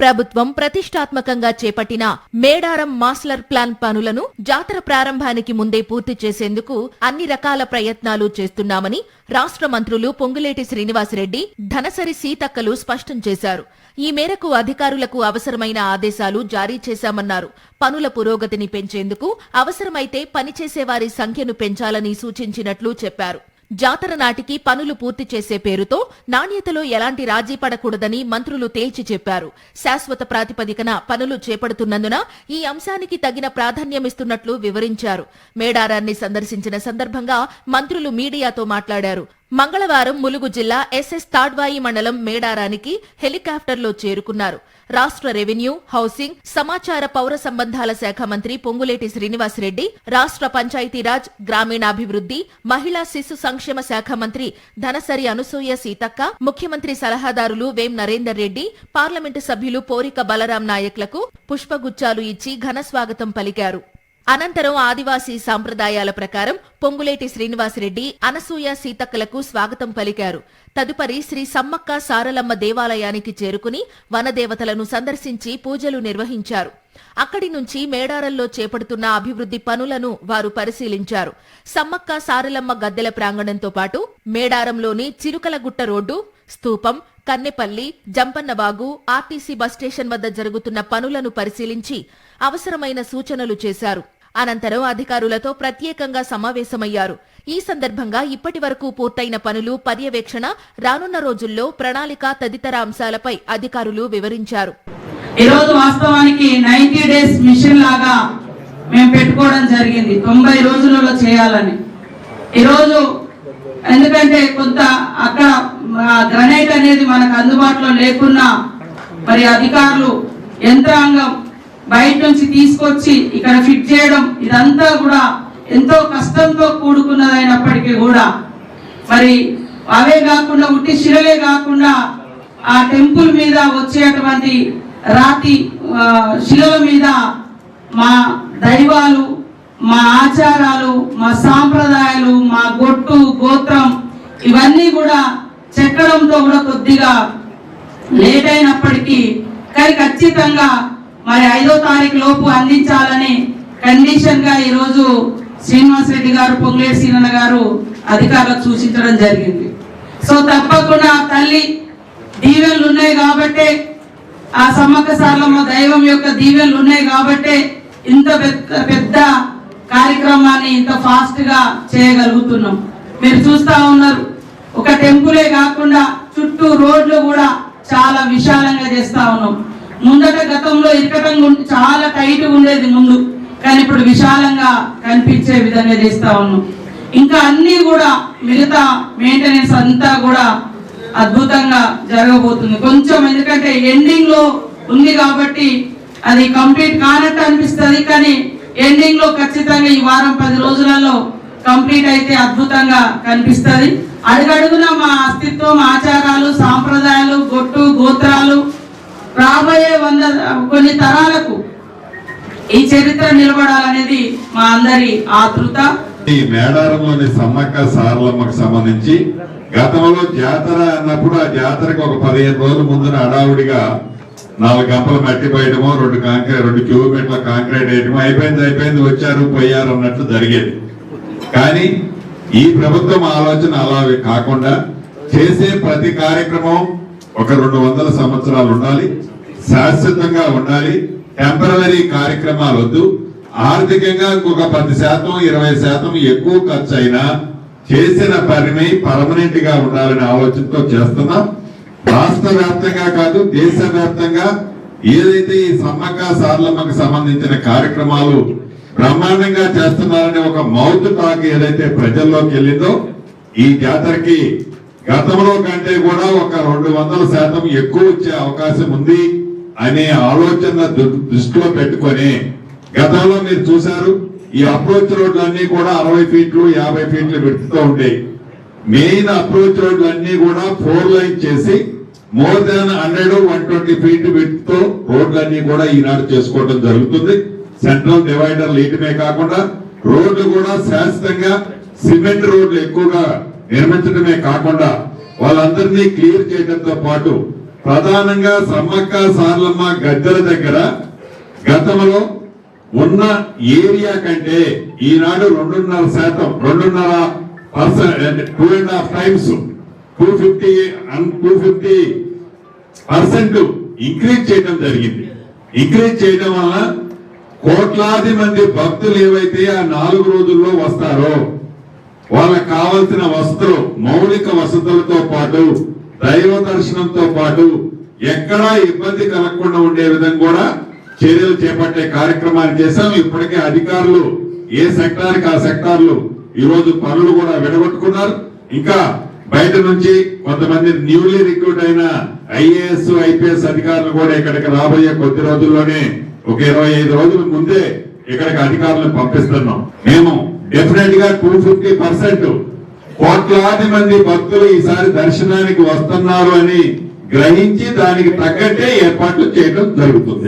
ప్రభుత్వం ప్రతిష్టాత్మకంగా చేపట్టిన మేడారం మాస్లర్ ప్లాన్ పనులను జాతర ప్రారంభానికి ముందే పూర్తి చేసేందుకు అన్ని రకాల ప్రయత్నాలు చేస్తున్నామని రాష్ట్ర మంత్రులు పొంగులేటి శ్రీనివాసరెడ్డి ధనసరి సీతక్కలు స్పష్టం చేశారు. ఈ మేరకు అధికారులకు అవసరమైన ఆదేశాలు జారీ చేశామన్నారు. పనుల పురోగతిని పెంచేందుకు అవసరమైతే పనిచేసేవారి సంఖ్యను పెంచాలని సూచించినట్లు చెప్పారు. జాతర నాటికి పనులు పూర్తి చేసే పేరుతో నాణ్యతలో ఎలాంటి రాజీ పడకూడదని మంత్రులు తేల్చి చెప్పారు. శాశ్వత ప్రాతిపదికన పనులు చేపడుతున్నందున ఈ అంశానికి తగిన ప్రాధాన్యమిస్తున్నట్లు వివరించారు. మేడారాన్ని సందర్శించిన సందర్భంగా మంత్రులు మీడియాతో మాట్లాడారు. మంగళవారం ములుగు జిల్లా ఎస్ఎస్ తాడ్వాయి మండలం మేడారానికి హెలికాప్టర్లో చేరుకున్నారు. రాష్ట్ర రెవెన్యూ హౌసింగ్ సమాచార పౌర సంబంధాల శాఖ మంత్రి పొంగులేటి శ్రీనివాసరెడ్డి రాష్ట్ర పంచాయతీరాజ్ గ్రామీణాభివృద్ధి మహిళా శిశు సంక్షేమ శాఖ మంత్రి ధనసరి అనసూయ సీతక్క ముఖ్యమంత్రి సలహాదారులు వేం నరేందర్ రెడ్డి పార్లమెంటు సభ్యులు పోరిక బలరాం నాయక్లకు పుష్పగుచ్చాలు ఇచ్చి ఘన స్వాగతం పలికారు. అనంతరం ఆదివాసీ సాంప్రదాయాల ప్రకారం పొంగులేటి శ్రీనివాసరెడ్డి అనసూయ సీతక్కలకు స్వాగతం పలికారు. తదుపరి శ్రీ సమ్మక్క సారలమ్మ దేవాలయానికి చేరుకుని వనదేవతలను సందర్శించి పూజలు నిర్వహించారు. అక్కడి నుంచి మేడారంలో చేపడుతున్న అభివృద్ధి పనులను వారు పరిశీలించారు. సమ్మక్క సారలమ్మ గద్దెల ప్రాంగణంతో పాటు మేడారంలోని చిరుకలగుట్ట రోడ్డు స్తూపం Kannepalli Jampanna Vagu RTC bus station వద్ద జరుగుతున్న పనులను పరిశీలించి అవసరమైన సూచనలు చేశారు. అనంతరం అధికారులతో ప్రత్యేకంగా సమావేశమయ్యారు. ఈ సందర్భంగా ఇప్పటి వరకు పూర్తయిన పనులు పర్యవేక్షణ రానున్న రోజుల్లో ప్రణాళిక తదితర అంశాలపై అధికారులు వివరించారు. ఈరోజు వాస్తవానికి నైన్టీ డేస్ మిషన్ లాగా మేము పెట్టుకోవడం జరిగింది. తొంభై రోజులలో చేయాలని. ఈరోజు ఎందుకంటే కొంత అక్కడ గ్రనైట్ అనేది మనకు అందుబాటులో లేకున్నా మరి అధికారులు యంత్రాంగం బయట నుంచి తీసుకొచ్చి ఇక్కడ ఫిట్ చేయడం ఇదంతా కూడా ఎంతో కష్టంతో కూడుకున్నదైనప్పటికీ కూడా. మరి అవే కాకుండా ఉట్టి శిలలే కాకుండా ఆ టెంపుల్ మీద వచ్చేటువంటి రాతి శిలల మీద మా దైవాలు మా ఆచారాలు మా సాంప్రదాయాలు మా గొట్టు గోత్రం ఇవన్నీ కూడా చెక్కడంతో కూడా కొద్దిగా లేట్ అయినప్పటికీ కానీ ఖచ్చితంగా మరి ఐదో తారీఖు లోపు అందించాలని కండిషన్గా ఈరోజు శ్రీనివాస్ రెడ్డి గారు పొంగులేటి సీనన్న గారు అధికారులకు సూచించడం జరిగింది. సో తప్పకుండా తల్లి దీవెనలు ఉన్నాయి కాబట్టే ఆ సమ్మక్క సార్లమ్మ దైవం యొక్క దీవెనలు ఉన్నాయి కాబట్టే ఇంత పెద్ద పెద్ద కార్యక్రమాన్ని ఇంత ఫాస్ట్గా చేయగలుగుతున్నాం. మీరు చూస్తా ఉన్నారు ఒక టెంపులే కాకుండా చుట్టూ రోడ్లు కూడా చాలా విశాలంగా చేస్తా ఉన్నాం. ముందట గతంలో ఇరకటంగా చాలా టైట్ ఉండేది ముందు. కానీ ఇప్పుడు విశాలంగా కనిపించే విధంగా చేస్తా ఉన్నాం. ఇంకా అన్నీ కూడా మిగతా మెయింటెనెన్స్ అంతా కూడా అద్భుతంగా జరగబోతుంది. కొంచెం ఎందుకంటే ఎండింగ్లో ఉంది కాబట్టి అది కంప్లీట్ కానట్టు అనిపిస్తుంది కానీ ఎండింగ్లో ఖచ్చితంగా ఈ వారం పది రోజులలో కంప్లీట్ అయితే అద్భుతంగా కనిపిస్తుంది. అడుగడుగున మా అస్తిత్వం ఆచారాలు సాంప్రదాయాలు గొట్టు గోత్ర రాబోయే వంద కొన్ని తరాలకు ఈ చరిత్ర నిలబడాలనేది మా అందరి ఆతృత. ఈ మేడారంలోని సమ్మక్క సారలమ్మకు సంబంధించి గతంలో జాతర అన్నప్పుడు ఆ జాతరకు ఒక పదిహేను రోజుల ముందున అడావుడిగా నాలుగు గంపలు మట్టి పోయడమో రెండు కాంక్రీట్ రెండు కిలోమీటర్ల కాంక్రీట్ వేయడమో అయిపోయింది అయిపోయింది వచ్చారు పోయారు అన్నట్లు జరిగేది. కానీ ఈ ప్రభుత్వం ఆలోచన అలా కాకుండా చేసే ప్రతి కార్యక్రమం ఒక రెండు వందల సంవత్సరాలు ఉండాలి. శాశ్వతంగా ఉండాలి. టెంపరీ కార్యక్రమాలు వద్దు. ఆర్థికంగా ఇంకొక పది శాతం ఇరవై శాతం ఎక్కువ ఖర్చు అయినా చేసిన పనిని పర్మనెంట్గా ఉండాలనే ఆలోచనతో చేస్తున్నాం. రాష్ట్ర వ్యాప్తంగా కాదు దేశ వ్యాప్తంగా ఏదైతే ఈ సమ్మక్క సార్లమ్మకు సంబంధించిన కార్యక్రమాలు బ్రహ్మాండంగా చేస్తున్నారనే ఒక మౌత్ టాక్ ఏదైతే ప్రజల్లోకి వెళ్ళిందో ఈ జాతరకి గతంలో కంటే కూడా ఒక రెండు వందల శాతం ఎక్కువ వచ్చే అవకాశం ఉంది. అనే ఆలోచన దు- దృష్టిలో పెట్టుకొని గతంలో మీరు చూశారు ఈ అప్రోచ్ రోడ్లు అన్ని కూడా అరవై ఫీట్లు యాభై ఫీట్లు పెడుతూ ఉండేవి. మెయిన్ అప్రోచ్ రోడ్లు అన్ని కూడా ఫోర్ లైన్ చేసి more than hundred one twenty feet పెట్టుతో రోడ్లు రోడ్లన్నీ కూడా ఈనాడు చేసుకోవడం జరుగుతుంది. సెంట్రల్ డివైడర్ వీటిమే కాకుండా రోడ్లు కూడా శాశ్వతంగా సిమెంట్ రోడ్లు ఎక్కువగా నిర్మించడమే కాకుండా వాళ్ళందరినీ క్లియర్ చేయడంతో పాటు ప్రధానంగా సమ్మక్క సార్లమ్మ గద్దెల దగ్గర గతంలో ఉన్న ఏరియా కంటే ఈనాడు రెండున్నర శాతం రెండున్నర percent two and half times two fifty two fifty percent increase చేయడం జరిగింది. ఇంక్రీజ్ చేయడం వల్ల కోట్లాది మంది భక్తులు ఏవైతే ఆ నాలుగు రోజుల్లో వస్తారో వాళ్ళకు కావలసిన వసతులు మౌలిక వసతులతో పాటు దైవ దర్శనంతో పాటు ఎక్కడా ఇబ్బంది కలగకుండా ఉండే విధంగా కూడా చర్యలు చేపట్టే కార్యక్రమాన్ని చేశాం. ఇప్పటికే అధికారులు ఏ సెక్టార్కి ఆ సెక్టార్లు ఈ రోజు పనులు కూడా విడగొట్టుకున్నారు. ఇంకా బయట నుంచి కొంతమంది న్యూలీ రిక్రూట్ అయిన ఐఏఎస్ ఐపీఎస్ అధికారులు కూడా ఇక్కడికి రాబోయే కొద్ది రోజుల్లోనే ఒక ఇరవై ఐదు రోజుల ముందే ఇక్కడికి అధికారులను పంపిస్తున్నాం. మేము డెఫినెట్గా టూ ఫిఫ్టీ పర్సెంట్ కోట్లాది మంది భక్తులు ఈసారి దర్శనానికి వస్తున్నారు అని గ్రహించి దానికి తగ్గట్టే ఏర్పాట్లు చేయడం జరుగుతుంది.